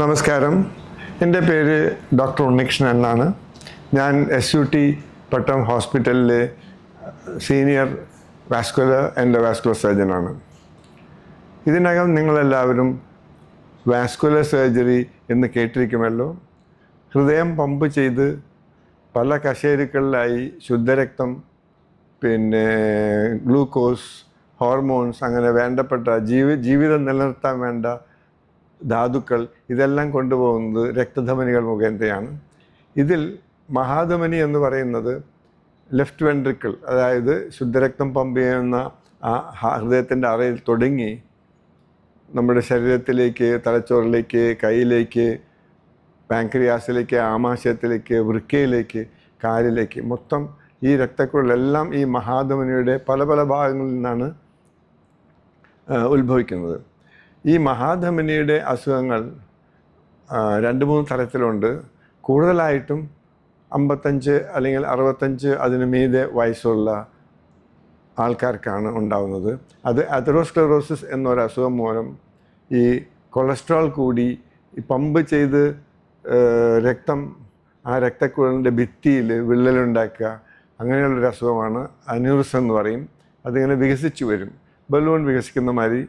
നമസ്കാരം. എന്റെ പേര് ഡോക്ടർ ഉണ്ണികൃഷ്ണൻ എന്നാണ്. ഞാൻ എസ് യു ടി പട്ടം ഹോസ്പിറ്റലിലെ സീനിയർ വാസ്കുലർ എന്റെ വാസ്കുലർ സർജനാണ്. ഇതിനകം നിങ്ങളെല്ലാവരും വാസ്കുലർ സർജറി എന്ന് കേട്ടിരിക്കുമല്ലോ. ഹൃദയം പമ്പ് ചെയ്ത് പല കശേരുക്കളിലായി ശുദ്ധരക്തം പിന്നെ ഗ്ലൂക്കോസ് ഹോർമോൺസ് അങ്ങനെ വേണ്ടപ്പെട്ട ജീവി ജീവിതം നിലനിർത്താൻ വേണ്ട ധാതുക്കൾ ഇതെല്ലാം കൊണ്ടുപോകുന്നത് രക്തധമനികൾ മുഖേനയാണ്. ഇതിൽ മഹാധമനി എന്ന് പറയുന്നത് ലെഫ്റ്റ് വെൻട്രിക്കിൾ അതായത് ശുദ്ധരക്തം പമ്പ് ചെയ്യുന്ന ആ ഹൃദയത്തിന്റെ അറയിൽ തുടങ്ങി നമ്മുടെ ശരീരത്തിലേക്ക് തലച്ചോറിലേക്ക് കൈയിലേക്ക് പാങ്ക്രിയാസിലേക്ക് ആമാശയത്തിലേക്ക് വൃക്കയിലേക്ക് കാലിലേക്ക് മൊത്തം ഈ രക്തക്കുഴലെല്ലാം ഈ മഹാധമനിയുടെ പല പല ഭാഗങ്ങളിൽ നിന്നാണ് ഉത്ഭവിക്കുന്നത്. ഈ മഹാധമനിയുടെ അസുഖങ്ങൾ രണ്ട് മൂന്ന് തരത്തിലുണ്ട്. കൂടുതലായിട്ടും അമ്പത്തഞ്ച് അല്ലെങ്കിൽ അറുപത്തഞ്ച് അതിന് മീതെ വയസ്സുള്ള ആൾക്കാർക്കാണ് ഉണ്ടാവുന്നത്. അത് അതെറോസ്ക്ലെറോസിസ് എന്നൊരു അസുഖം മൂലം ഈ കൊളസ്ട്രോൾ കൂടി പമ്പ് ചെയ്ത് രക്തം ആ രക്തക്കുഴലിന്റെ ഭിത്തിയിൽ വിള്ളലുണ്ടാക്കുക അങ്ങനെയുള്ളൊരു അസുഖമാണ് അന്യൂറിസം എന്ന് പറയും. അതിങ്ങനെ വികസിച്ചു വരും. ബലൂൺ വികസിക്കുന്ന മാതിരി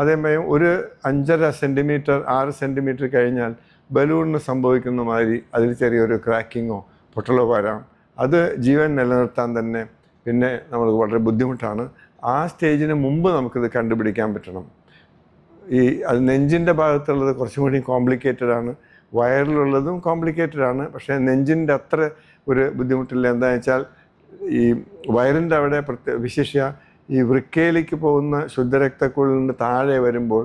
അതേസമയം ഒരു അഞ്ചര സെന്റിമീറ്റർ ആറ് സെന്റിമീറ്റർ കഴിഞ്ഞാൽ ബലൂണിന് സംഭവിക്കുന്ന മാതിരി അതിൽ ചെറിയൊരു ക്രാക്കിങ്ങോ പൊട്ടലോ വരാം. അത് ജീവൻ നിലനിർത്താൻ തന്നെ പിന്നെ നമുക്ക് വളരെ ബുദ്ധിമുട്ടാണ്. ആ സ്റ്റേജിന് മുമ്പ് നമുക്കിത് കണ്ടുപിടിക്കാൻ പറ്റണം. ഈ അത് നെഞ്ചിന്റെ ഭാഗത്തുള്ളത് കുറച്ചും കൂടി കോംപ്ലിക്കേറ്റഡ് ആണ്. വയറിലുള്ളതും കോംപ്ലിക്കേറ്റഡ് ആണ്. പക്ഷേ നെഞ്ചിന്റെ അത്ര ഒരു ബുദ്ധിമുട്ടില്ല. എന്താണെന്ന് വെച്ചാൽ ഈ വയറിന്റെ അവിടെ പ്രത്യേക വിശേഷ്യ ഈ വൃക്കയിലേക്ക് പോകുന്ന ശുദ്ധരക്തക്കുഴലിന്റെ താഴെ വരുമ്പോൾ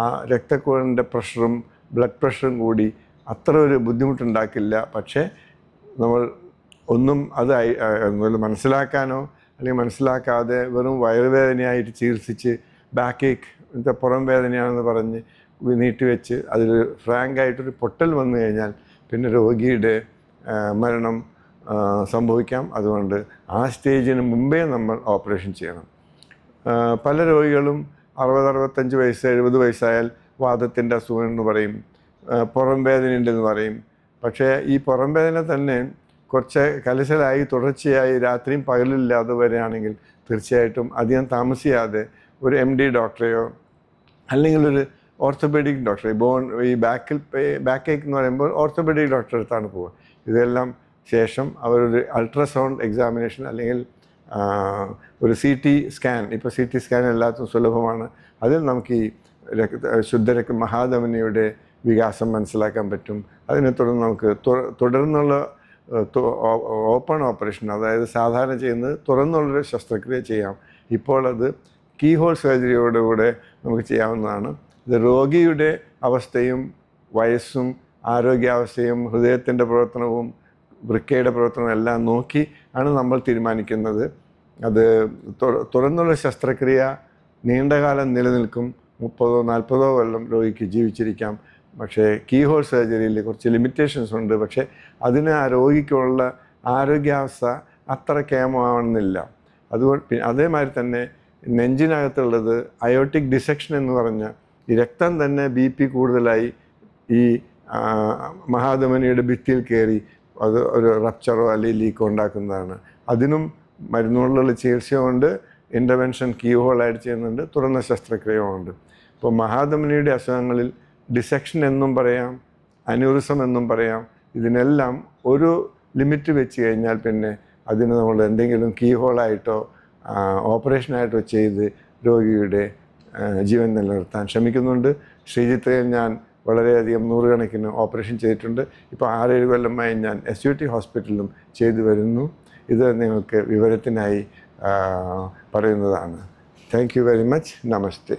ആ രക്തക്കുഴലിന്റെ പ്രഷറും ബ്ലഡ് പ്രഷറും കൂടി അത്ര ഒരു ബുദ്ധിമുട്ടുണ്ടാക്കില്ല. പക്ഷേ നമ്മൾ ഒന്നും അത് മനസ്സിലാക്കാനോ അല്ലെങ്കിൽ മനസ്സിലാക്കാതെ വെറും വയറുവേദനയായിട്ട് ചികിത്സിച്ച് ബാക്കേക്ക് പുറം വേദനയാണെന്ന് പറഞ്ഞ് നീട്ടിവെച്ച് അതിൽ ഫ്രാങ്കായിട്ടൊരു പൊട്ടൽ വന്നു കഴിഞ്ഞാൽ പിന്നെ രോഗിയുടെ മരണം സംഭവിക്കാം. അതുകൊണ്ട് ആ സ്റ്റേജിന് മുമ്പേ നമ്മൾ ഓപ്പറേഷൻ ചെയ്യണം. പല രോഗികളും അറുപത് അറുപത്തഞ്ച് വയസ്സ് എഴുപത് വയസ്സായാൽ വാദത്തിന്റെ അസുഖം എന്ന് പറയും. പുറം വേദനയുണ്ടെന്ന് പറയും. പക്ഷേ ഈ പുറം വേദന തന്നെ കുറച്ച് കലശലായി തുടർച്ചയായി രാത്രിയും പകലില്ലാതെ വരികയാണെങ്കിൽ തീർച്ചയായിട്ടും അധികം താമസിയാതെ ഒരു എം ഡി ഡോക്ടറെയോ അല്ലെങ്കിൽ ഒരു ഓർത്തോപെഡിക് ഡോക്ടറെ ബോൺ ഈ ബാക്കിൽ ബാക്ക് ഏക്ക് എന്ന് പറയുമ്പോൾ ഓർത്തോപെഡിക് ഡോക്ടറെ അടുത്താണ് പോവുക. ഇതെല്ലാം ശേഷം അവരൊരു അൾട്രാസൗണ്ട് എക്സാമിനേഷൻ അല്ലെങ്കിൽ ഒരു സി ടി സ്കാൻ ഇപ്പോൾ സി ടി സ്കാൻ എല്ലാത്തും സുലഭമാണ്. അതിൽ നമുക്ക് ഈ രക്ത ശുദ്ധരക്ത മഹാധമനിയുടെ വികാസം മനസ്സിലാക്കാൻ പറ്റും. അതിനെ തുടർന്ന് നമുക്ക് തുടർന്നുള്ള ഓപ്പൺ ഓപ്പറേഷൻ അതായത് സാധാരണ ചെയ്യുന്നത് തുറന്നുള്ളൊരു ശസ്ത്രക്രിയ ചെയ്യാം. ഇപ്പോൾ അത് കീ ഹോൾ സർജറിയോടുകൂടെ നമുക്ക് ചെയ്യാവുന്നതാണ്. ഇത് രോഗിയുടെ അവസ്ഥയും വയസ്സും ആരോഗ്യാവസ്ഥയും ഹൃദയത്തിന്റെ പ്രവർത്തനവും വൃക്കയുടെ പ്രവർത്തനവും എല്ലാം നോക്കി ആണ് നമ്മൾ തീരുമാനിക്കുന്നത്. അത് തുടർന്നുള്ള ശസ്ത്രക്രിയ നീണ്ടകാലം നിലനിൽക്കും. മുപ്പതോ നാൽപ്പതോ കൊല്ലം രോഗിക്ക് ജീവിച്ചിരിക്കാം. പക്ഷേ കീ ഹോൾ സർജറിയിൽ കുറച്ച് ലിമിറ്റേഷൻസ് ഉണ്ട്. പക്ഷേ അതിന് ആ രോഗിക്കുള്ള ആരോഗ്യാവസ്ഥ അത്ര കേമമാവണമെന്നില്ല അതുകൊണ്ട് അതേമാതിരി തന്നെ നെഞ്ചിനകത്തുള്ളത് അയോട്ടിക് ഡിസെക്ഷൻ എന്ന് പറഞ്ഞ ഈ രക്തം തന്നെ ബി പി കൂടുതലായി ഈ മഹാധമനിയുടെ ഭിത്തിയിൽ കയറി അത് ഒരു റപ്ചറോ അല്ലെങ്കിൽ ലീക്കോ ഉണ്ടാക്കുന്നതാണ്. അതിനും മരുന്നുകൊണ്ടുള്ള ചികിത്സയുമുണ്ട് ഇന്റർവെൻഷൻ കീ ഹോളായിട്ട് ചെയ്യുന്നുണ്ട് തുറന്ന ശസ്ത്രക്രിയയുമുണ്ട്. ഇപ്പോൾ മഹാധമനിയുടെ അസുഖങ്ങളിൽ ഡിസെക്ഷൻ എന്നും പറയാം അനൂറിസം എന്നും പറയാം ഇതിനെല്ലാം ഒരു ലിമിറ്റ് വെച്ച് കഴിഞ്ഞാൽ പിന്നെ അതിന് നമ്മൾ എന്തെങ്കിലും കീ ഹോളായിട്ടോ ഓപ്പറേഷനായിട്ടോ ചെയ്ത് രോഗിയുടെ ജീവൻ നിലനിർത്താൻ ശ്രമിക്കുന്നുണ്ട്. ശ്രീജിത്തയിൽ ഞാൻ വളരെയധികം നൂറുകണക്കിന് ഓപ്പറേഷൻ ചെയ്തിട്ടുണ്ട്. ഇപ്പോൾ ആറേഴ് കൊല്ലമായി ഞാൻ എസ് യു ടി ഹോസ്പിറ്റലിലും ചെയ്തു വരുന്നു. ഇത് നിങ്ങൾക്ക് വിവരത്തിനായി പറയുന്നതാണ്. Thank you very much namaste